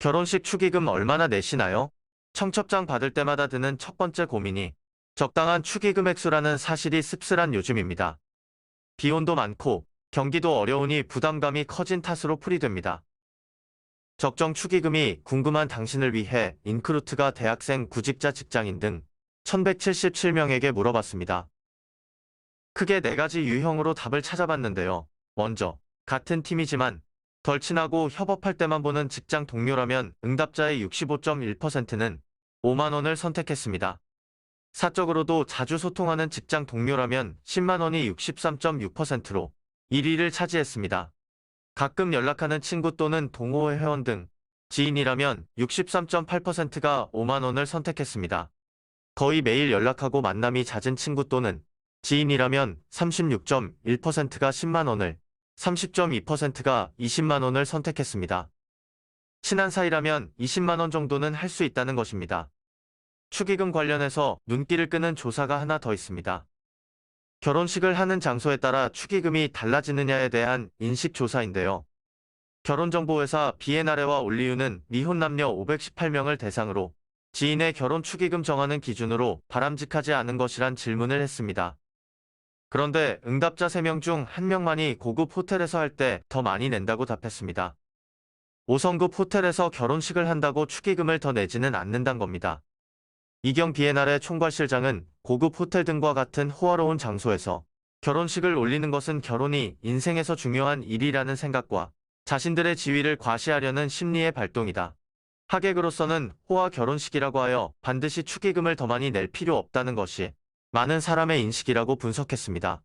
결혼식 축의금 얼마나 내시나요? 청첩장 받을 때마다 드는 첫 번째 고민이 적당한 축의금 액수라는 사실이 씁쓸한 요즘입니다. 비혼도 많고 경기도 어려우니 부담감이 커진 탓으로 풀이됩니다. 적정 축의금이 궁금한 당신을 위해 인크루트가 대학생, 구직자, 직장인 등 1177명에게 물어봤습니다. 크게 네 가지 유형으로 답을 찾아봤는데요. 먼저, 같은 팀이지만 덜 친하고 협업할 때만 보는 직장 동료라면 응답자의 65.1%는 5만 원을 선택했습니다. 사적으로도 자주 소통하는 직장 동료라면 10만 원이 63.6%로 1위를 차지했습니다. 가끔 연락하는 친구 또는 동호회 회원 등 지인이라면 63.8%가 5만 원을 선택했습니다. 거의 매일 연락하고 만남이 잦은 친구 또는 지인이라면 36.1%가 10만 원을, 30.2%가 20만 원을 선택했습니다. 친한 사이라면 20만 원 정도는 할 수 있다는 것입니다. 축의금 관련해서 눈길을 끄는 조사가 하나 더 있습니다. 결혼식을 하는 장소에 따라 축의금이 달라지느냐에 대한 인식 조사인데요. 결혼정보회사 비에나레와 올리유는 미혼 남녀 518명을 대상으로 지인의 결혼 축의금 정하는 기준으로 바람직하지 않은 것이란 질문을 했습니다. 그런데 응답자 3명 중 1명만이 고급 호텔에서 할 때 더 많이 낸다고 답했습니다. 5성급 호텔에서 결혼식을 한다고 축의금을 더 내지는 않는단 겁니다. 이경 비에날의 총괄실장은 고급 호텔 등과 같은 호화로운 장소에서 결혼식을 올리는 것은 결혼이 인생에서 중요한 일이라는 생각과 자신들의 지위를 과시하려는 심리의 발동이다. 하객으로서는 호화 결혼식이라고 하여 반드시 축의금을 더 많이 낼 필요 없다는 것이 많은 사람의 인식이라고 분석했습니다.